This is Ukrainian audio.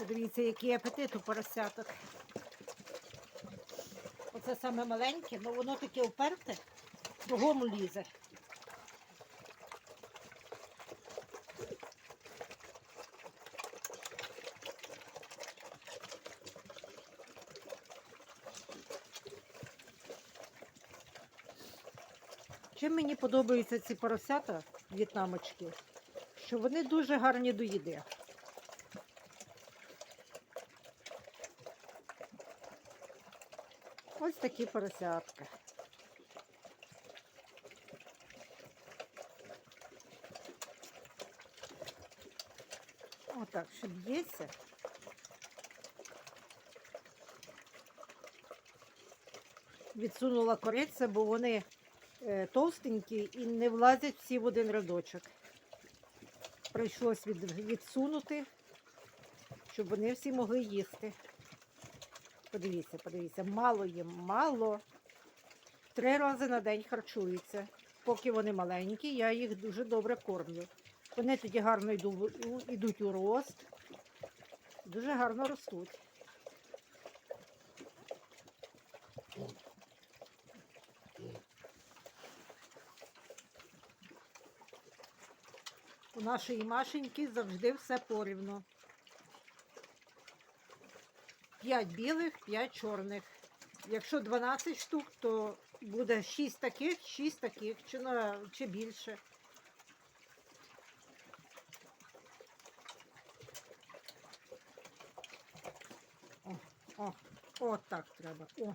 Подивіться, який апетит у поросяток. Оце саме маленьке, але воно таке уперте, кругом лізе. Чим мені подобаються ці поросята, в'єтнамочки, що вони дуже гарні до їди. Ось такі поросятка. Отак, щоб б'ється. Відсунула кориця, бо вони е, товстенькі і не влазять всі в один рядочок. Прийшлось від, відсунути, щоб вони всі могли їсти. Подивіться, подивіться, мало їм, мало. Три рази на день харчуються. Поки вони маленькі, я їх дуже добре кормлю. Вони тоді гарно йдуть у рост, дуже гарно ростуть. У нашої Машеньки завжди все порівно. П'ять білих, п'ять чорних. Якщо 12 штук, то буде 6 таких, 6 таких, чи, на, чи більше. О, о, от так треба. О.